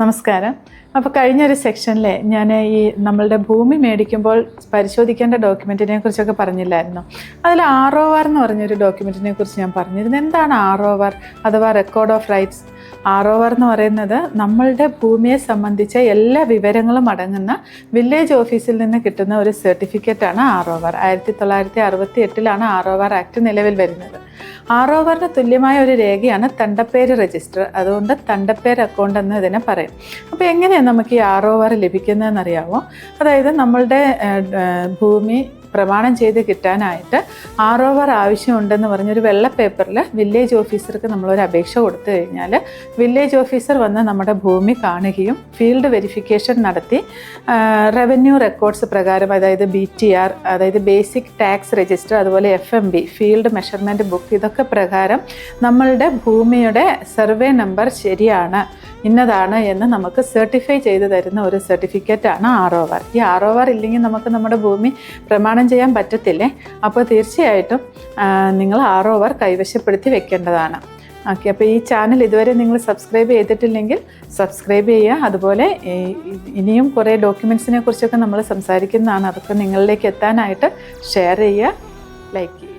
നമസ്കാരം. അപ്പോൾ കഴിഞ്ഞ ഒരു സെക്ഷനിൽ ഞാൻ ഈ നമ്മളുടെ ഭൂമി മേടിക്കുമ്പോൾ പരിശോധിക്കേണ്ട ഡോക്യുമെന്റിനെ കുറിച്ചൊക്കെ പറഞ്ഞില്ലായിരുന്നു? അതിൽ ആർ ഒ ആർ എന്ന് പറഞ്ഞൊരു ഡോക്യുമെന്റിനെ കുറിച്ച് ഞാൻ പറഞ്ഞിരുന്നു. എന്താണ് ആർ ഒ ആർ അഥവാ record of rights R O R എന്ന് പറയുന്നത് നമ്മളുടെ ഭൂമിയെ സംബന്ധിച്ച എല്ലാ വിവരങ്ങളും അടങ്ങുന്ന വില്ലേജ് ഓഫീസിൽ നിന്ന് കിട്ടുന്ന ഒരു സർട്ടിഫിക്കറ്റാണ് ആർ ഒ ആർ ആയിരത്തി തൊള്ളായിരത്തി അറുപത്തി എട്ടിലാണ് ആർ ഒ ആർ ആക്ട് നിലവിൽ വരുന്നത്. ഒ തുല്യമായ ഒരു രേഖയാണ് തണ്ടപ്പേര് രജിസ്റ്റർ. അതുകൊണ്ട് തണ്ടപ്പേര് അക്കൗണ്ട് എന്ന് ഇതിനെ പറയും. അപ്പോൾ എങ്ങനെയാണ് നമുക്ക് ഈ ആർ ലഭിക്കുന്നതെന്നറിയാമോ അതായത് നമ്മളുടെ ഭൂമി പ്രമാണം ചെയ്ത് കിട്ടാനായിട്ട് ആർ ഓവർ ആവശ്യമുണ്ടെന്ന് പറഞ്ഞൊരു വെള്ള പേപ്പറിൽ വില്ലേജ് ഓഫീസർക്ക് നമ്മളൊരു അപേക്ഷ കൊടുത്തു കഴിഞ്ഞാൽ വില്ലേജ് ഓഫീസർ വന്ന് നമ്മുടെ ഭൂമി കാണുകയും ഫീൽഡ് വെരിഫിക്കേഷൻ നടത്തി റവന്യൂ റെക്കോർഡ്സ് പ്രകാരം അതായത് ബി ടി ആർ അതായത് ബേസിക് ടാക്സ് രജിസ്റ്റർ അതുപോലെ F M B field measurement book ഇതൊക്കെ പ്രകാരം നമ്മളുടെ ഭൂമിയുടെ സർവേ നമ്പർ ശരിയാണ്. ഇന്നതാണ് എന്ന് നമുക്ക് സർട്ടിഫൈ ചെയ്ത് തരുന്ന ഒരു സർട്ടിഫിക്കറ്റാണ് ആർ ഒ ആർ ഈ ആർ ഒ ആർ ഇല്ലെങ്കിൽ നമുക്ക് നമ്മുടെ ഭൂമി പ്രമാണം ചെയ്യാൻ പറ്റത്തില്ലേ? അപ്പോൾ തീർച്ചയായിട്ടും നിങ്ങൾ ആർ ഒ ആർ കൈവശപ്പെടുത്തി വെക്കേണ്ടതാണ്. ഓക്കെ അപ്പോൾ ഈ ചാനൽ ഇതുവരെ നിങ്ങൾ സബ്സ്ക്രൈബ് ചെയ്തിട്ടില്ലെങ്കിൽ സബ്സ്ക്രൈബ് ചെയ്യുക. അതുപോലെ ഇനിയും കുറേ ഡോക്യുമെൻസിനെ കുറിച്ചൊക്കെ നമ്മൾ സംസാരിക്കുന്നതാണ്. അതൊക്കെ നിങ്ങളിലേക്ക് എത്താനായിട്ട് ഷെയർ ചെയ്യുക ലൈക്ക് ചെയ്യുക.